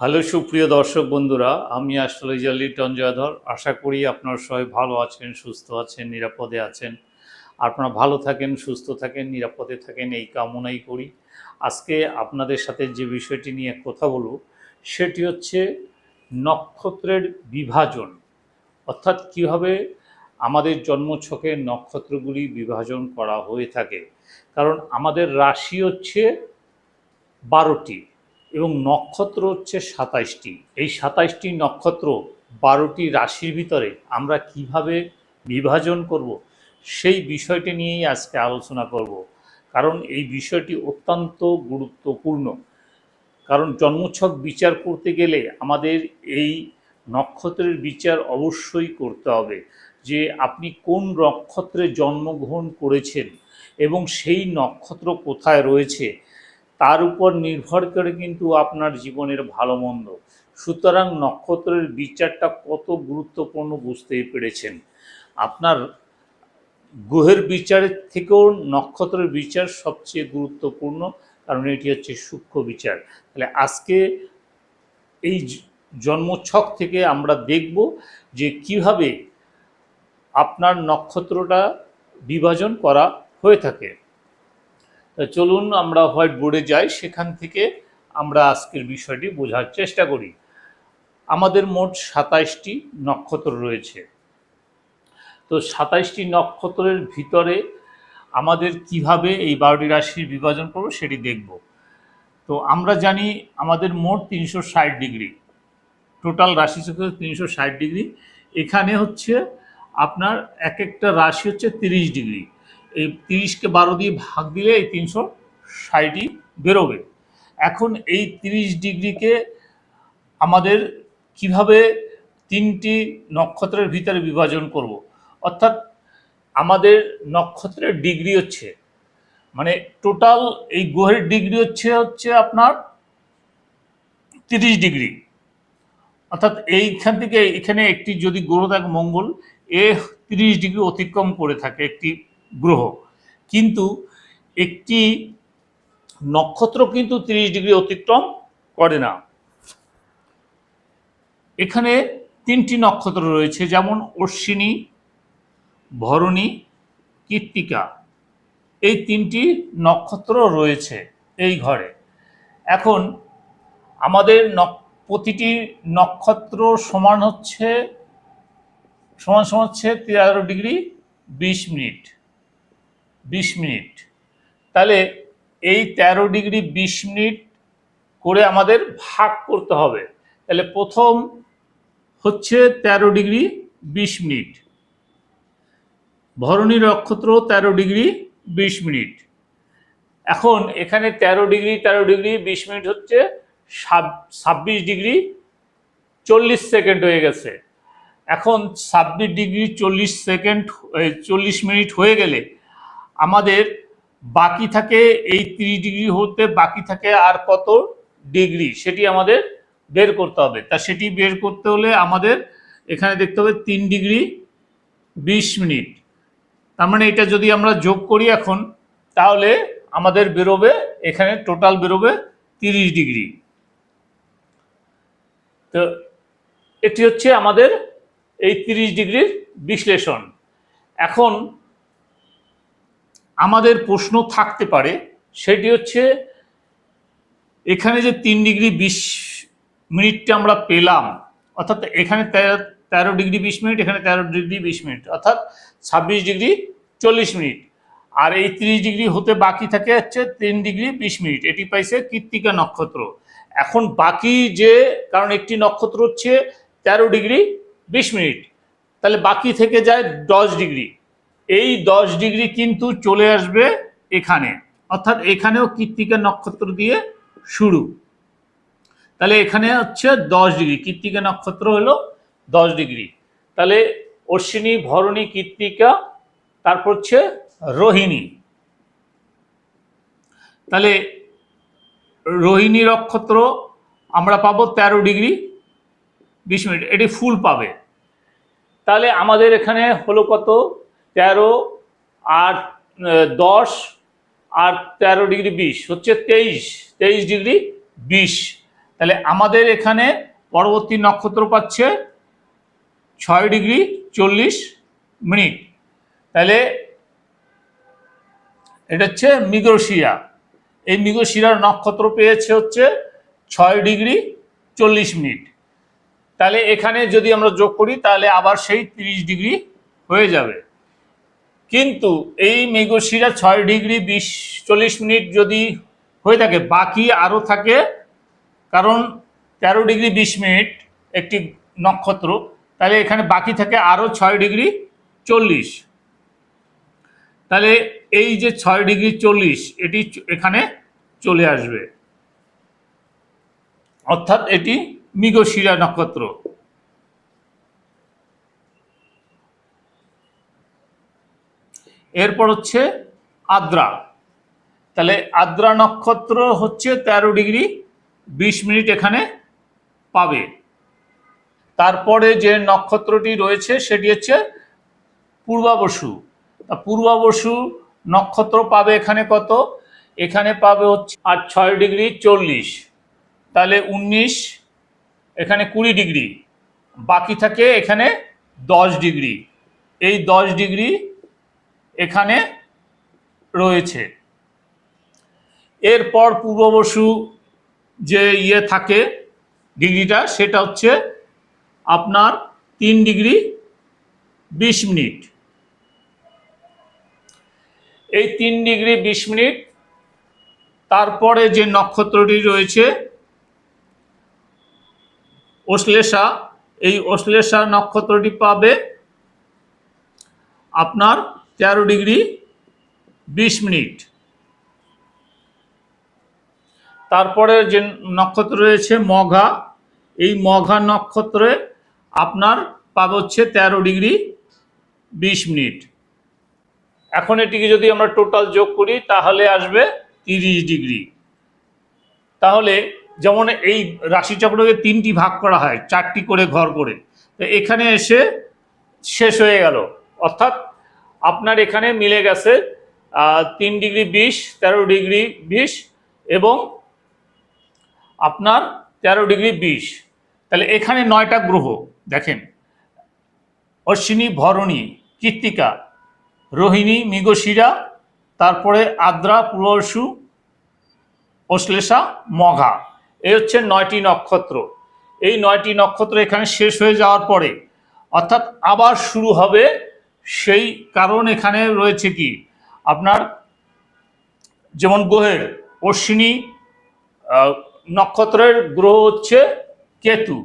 Hello সুপ্রিয় দর্শক বন্ধুরা, আমি অ্যাস্ট্রোলজার লিটন জয়ধর আশা করি আপনারা সবাই ভালো আছেন, সুস্থ আছেন, নিরাপদে আছেন। আপনারা ভালো থাকেন, সুস্থ থাকেন, নিরাপদে থাকেন, এই কামনাই করি। আজকে আপনাদের সাথে যে বিষয়টি নিয়ে কথা বলব, সেটি হচ্ছে নক্ষত্রের বিভাজন। অর্থাৎ কীভাবে আমাদের জন্মছকে নক্ষত্রগুলি বিভাজন করা হয়ে থাকে। কারণ আমাদের রাশি হচ্ছে বারোটি। এবং নক্ষত্র হচ্ছে সাতাইশটি। এই সাতাইশটি নক্ষত্র বারোটি রাশির ভিতরে আমরা কীভাবে বিভাজন করব, সেই বিষয়টি নিয়েই আজকে আলোচনা করব। কারণ এই বিষয়টি অত্যন্ত গুরুত্বপূর্ণ। কারণ জন্মছক বিচার করতে গেলে আমাদের এই নক্ষত্রের বিচার অবশ্যই করতে হবে যে আপনি কোন নক্ষত্রে জন্মগ্রহণ করেছেন এবং সেই নক্ষত্র কোথায় রয়েছে তার উপর নির্ভর করে কিন্তু আপনার জীবনের ভালো মন্দ সুতরাং নক্ষত্রের বিচারটা কত গুরুত্বপূর্ণ বুঝতেই পেরেছেন। আপনার গ্রহের বিচারের থেকেও নক্ষত্রের বিচার সবচেয়ে গুরুত্বপূর্ণ, কারণ এটি হচ্ছে সূক্ষ্ম বিচার। তাহলে আজকে এই জন্মছক থেকে আমরা দেখব যে কীভাবে আপনার নক্ষত্রটা বিভাজন করা হয়ে থাকে। চলুন আমরা হোয়াইট বোর্ডে যাই, সেখান থেকে আমরা আজকের বিষয়টি বোঝার চেষ্টা করি। আমাদের মোট সাতাইশটি নক্ষত্র রয়েছে। তো সাতাইশটি নক্ষত্রের ভিতরে আমাদের কীভাবে এই বারোটি রাশির বিভাজন করব সেটি দেখব। তো আমরা জানি আমাদের মোট তিনশো ষাট ডিগ্রি। টোটাল রাশি চক্র তিনশো ষাট ডিগ্রি। এখানে হচ্ছে আপনার এক একটা রাশি হচ্ছে তিরিশ ডিগ্রি। এই তিরিশকে বারো দিয়ে ভাগ দিলে এই তিনশো ষাটই বেরোবে। এখন এই তিরিশ ডিগ্রিকে আমাদের কীভাবে তিনটি নক্ষত্রের ভিতরে বিভাজন করব? অর্থাৎ আমাদের নক্ষত্রের ডিগ্রি হচ্ছে মানে টোটাল এই গ্রহের ডিগ্রি হচ্ছে হচ্ছে আপনার তিরিশ ডিগ্রি। অর্থাৎ এইখান থেকে এখানে একটি যদি গ্রহ থাকে মঙ্গল, এ তিরিশ ডিগ্রি অতিক্রম করে থাকে একটি গ্রহ। কিন্তু একটি নক্ষত্র কিন্তু তিরিশ ডিগ্রি অতিক্রম করে না। এখানে তিনটি নক্ষত্র রয়েছে, যেমন অশ্বিনী, ভরণী, কৃত্তিকা। এই তিনটি নক্ষত্র রয়েছে এই ঘরে। এখন আমাদের প্রতিটি নক্ষত্র সমান হচ্ছে, সমান সমান হচ্ছে তেরো ডিগ্রি বিশ মিনিট। বিশ মিনিট। তাহলে এই তেরো ডিগ্রি বিশ মিনিট করে আমাদের ভাগ করতে হবে। তাহলে প্রথম হচ্ছে তেরো ডিগ্রি বিশ মিনিট। ভরণী নক্ষত্র তেরো ডিগ্রি বিশ মিনিট। এখন এখানে তেরো ডিগ্রি তেরো ডিগ্রি, বিশ মিনিট হচ্ছে ছাব্বিশ ডিগ্রি, চল্লিশ সেকেন্ড হয়ে গেছে। এখন ছাব্বিশ ডিগ্রি, চল্লিশ সেকেন্ড চল্লিশ মিনিট হয়ে গেলে আমাদের বাকি থাকে এই তিরিশ ডিগ্রি হতে বাকি থাকে আর কত ডিগ্রি? সেটি আমাদের বের করতে হবে। তা সেটি বের করতে হলে আমাদের এখানে দেখতে হবে তিন ডিগ্রি বিশ মিনিট। তার মানে এটা যদি আমরা যোগ করি এখন, তাহলে আমাদের বেরোবে এখানে টোটাল বেরোবে তিরিশ ডিগ্রি। তো এটি হচ্ছে আমাদের এই তিরিশ ডিগ্রির বিশ্লেষণ। এখন আমাদের প্রশ্ন থাকতে পারে, সেটি হচ্ছে এখানে যে তিন ডিগ্রি বিশ মিনিটটা আমরা পেলাম, অর্থাৎ এখানে তেরো ডিগ্রি বিশ মিনিট, এখানে তেরো ডিগ্রি বিশ মিনিট, অর্থাৎ ছাব্বিশ ডিগ্রি চল্লিশ মিনিট। আর এই তিরিশ ডিগ্রি হতে বাকি থাকে হচ্ছে তিন ডিগ্রি বিশ মিনিট, এটি পাইছে কৃত্তিকা নক্ষত্র। এখন বাকি যে, কারণ একটি নক্ষত্র হচ্ছে তেরো ডিগ্রি বিশ মিনিট, তাহলে বাকি থেকে যায় দশ ডিগ্রি। এই দশ ডিগ্রি কিন্তু চলে আসবে এখানে। অর্থাৎ এখানেও কৃত্তিকা নক্ষত্র দিয়ে শুরু। তাহলে এখানে হচ্ছে দশ ডিগ্রি কৃত্তিকা নক্ষত্র হলো দশ ডিগ্রি। তাহলে অশ্বিনী, ভরণী কৃত্তিকা তারপর হচ্ছে রোহিণী। তাহলে রোহিণী নক্ষত্র আমরা পাবো তেরো ডিগ্রি, বিশ মিনিট, এটি ফুল পাবে। তাহলে আমাদের এখানে হলো কত? তেরো আর দশ আর তেরো ডিগ্রি বিশ, হচ্ছে তেইশ তেইশ ডিগ্রি বিশ। তাহলে আমাদের এখানে পরবর্তী নক্ষত্র পাচ্ছে ছয় ডিগ্রি চল্লিশ মিনিট। তাহলে এটা হচ্ছে মৃগশিরা। এই মৃগশিরার নক্ষত্র পেয়েছে হচ্ছে ছয় ডিগ্রি চল্লিশ মিনিট। তাহলে এখানে যদি আমরা যোগ করি, তাহলে আবার সেই তিরিশ ডিগ্রি হয়ে যাবে। কিন্তু এই মেঘশিরা ছয় ডিগ্রি বিশ চল্লিশ মিনিট যদি হয়ে থাকে, বাকি আরও থাকে, কারণ তেরো ডিগ্রি বিশ মিনিট একটি নক্ষত্র, তাহলে এখানে বাকি থাকে আরও ছয় ডিগ্রি চল্লিশ। তাহলে এই যে ছয় ডিগ্রি চল্লিশ, এটি এখানে চলে আসবে। অর্থাৎ এটি মৃগশিরা নক্ষত্র। এরপর হচ্ছে আদ্রা। তাহলে আদ্রা নক্ষত্র হচ্ছে তেরো ডিগ্রি, বিশ মিনিট এখানে পাবে। তারপরে যে নক্ষত্রটি রয়েছে, সেটি হচ্ছে পূর্বাবসু। পূর্বাবসু নক্ষত্র পাবে এখানে কত? এখানে পাবে হচ্ছে আর ছয় ডিগ্রি, চল্লিশ। তাহলে উনিশ, এখানে কুড়ি ডিগ্রি। বাকি থাকে এখানে দশ ডিগ্রি। এই দশ ডিগ্রি এখানে রয়েছে। এরপর পূর্ববসু যে ইয়ে থাকে ডিগ্রিটা, সেটা হচ্ছে আপনার তিন ডিগ্রি বিশ মিনিট। এই তিন ডিগ্রি বিশ মিনিট, তারপরে যে নক্ষত্রটি রয়েছে, অশ্লেষা, এই অশ্লেষা নক্ষত্রটি পাবে আপনার তেরো ডিগ্রি, বিশ মিনিট। তারপরে যে নক্ষত্র রয়েছে, মঘা, এই মঘা নক্ষত্রে আপনার পাবে হচ্ছে তেরো ডিগ্রি, বিশ মিনিট। এখন এটিকে যদি আমরা টোটাল যোগ করি, তাহলে আসবে তিরিশ ডিগ্রি। তাহলে যেমন এই রাশিচক্রকে তিনটি ভাগ করা হয়, চারটি করে ঘর করে, তো এখানে এসে শেষ হয়ে গেল। অর্থাৎ আপনার এখানে মিলে গেছে তিন ডিগ্রি বিশ, তেরো ডিগ্রি বিশ এবং আপনার তেরো ডিগ্রি বিশ। তাহলে এখানে নয়টা গ্রহ, দেখেন। অশ্বিনী, ভরণী, কৃত্তিকা, রোহিণী, মৃগশিরা, তারপরে আদ্রা পূর্বশু অশ্লেষা, মঘা। এই হচ্ছে নয়টি নক্ষত্র। এই নয়টি নক্ষত্র এখানে শেষ হয়ে যাওয়ার পরে, অর্থাৎ আবার শুরু হবে সেই কারণ এখানে রয়েছে কি? আপনার যেমন গ্রহের অশ্বিনী নক্ষত্রের গ্রহ হচ্ছে কেতু,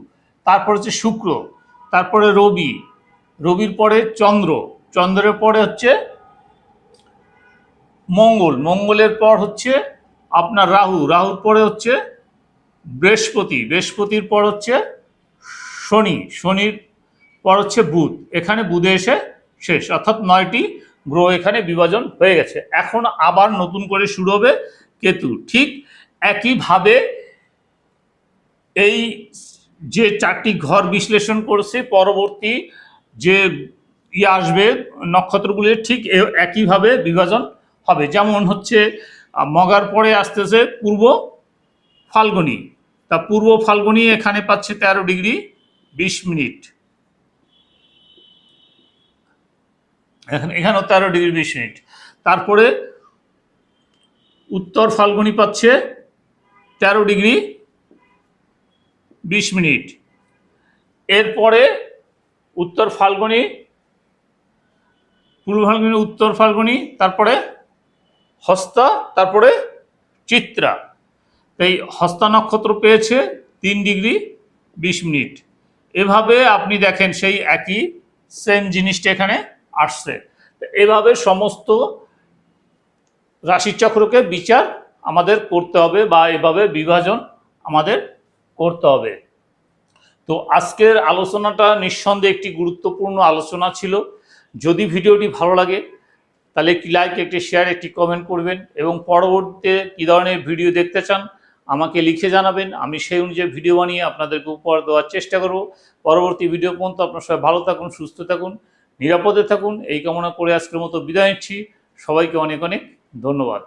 তারপর হচ্ছে শুক্র, তারপরে রবি, রবির পরে চন্দ্র, চন্দ্রের পরে হচ্ছে মঙ্গল, মঙ্গলের পর হচ্ছে আপনার রাহু, রাহুর পরে হচ্ছে বৃহস্পতি, বৃহস্পতির পর হচ্ছে শনি, শনির পর হচ্ছে বুধ, এখানে বুধে এসে শেষ। অর্থাৎ নয়টি গ্রহ এখানে বিভাজন হয়ে গেছে। এখন আবার নতুন করে শুরু হবে কেতু। ঠিক একইভাবে এই যে চারটি ঘর বিশ্লেষণ করছে, পরবর্তী যে ইয়ে আসবে নক্ষত্রগুলির ঠিক একইভাবে বিভাজন হবে। যেমন হচ্ছে, মগার পরে আসতেছে পূর্ব ফাল্গুনি। তা পূর্ব ফাল্গুনি এখানে পাচ্ছে তেরো ডিগ্রি বিশ মিনিট। এখানে, এখানেও তেরো ডিগ্রি বিশ মিনিট। তারপরে উত্তর ফাল্গুনি পাচ্ছে তেরো ডিগ্রি বিশ মিনিট। এরপরে উত্তর ফাল্গুনি, পূর্ব ফাল্গুনি, উত্তর ফাল্গুনি, তারপরে হস্তা, তারপরে চিত্রা। এই হস্তা নক্ষত্র পেয়েছে তিন ডিগ্রি বিশ মিনিট। এভাবে আপনি দেখেন সেই একই সেম জিনিসটা এখানে আসছে। এভাবে সমস্ত রাশিচক্রকে বিচার আমাদের করতে হবে বা এভাবে বিভাজন আমাদের করতে হবে। তো আজকের আলোচনাটা নিঃসন্দেহে একটি গুরুত্বপূর্ণ আলোচনা ছিল। যদি ভিডিওটি ভালো লাগে, তাহলে একটি লাইক একটি শেয়ার একটি কমেন্ট করবেন এবং পরবর্তীতে কী ধরনের ভিডিও দেখতে চান আমাকে লিখে জানাবেন। আমি সেই অনুযায়ী ভিডিও বানিয়ে আপনাদেরকে উপহার দেওয়ার চেষ্টা করব। পরবর্তী ভিডিও পর্যন্ত আপনার সবাই ভালো থাকুন, সুস্থ থাকুন। নিরাপদে থাকুন এই কামনা করে আজকের মতো বিদায় নিচ্ছি। সবাইকে অনেক অনেক ধন্যবাদ।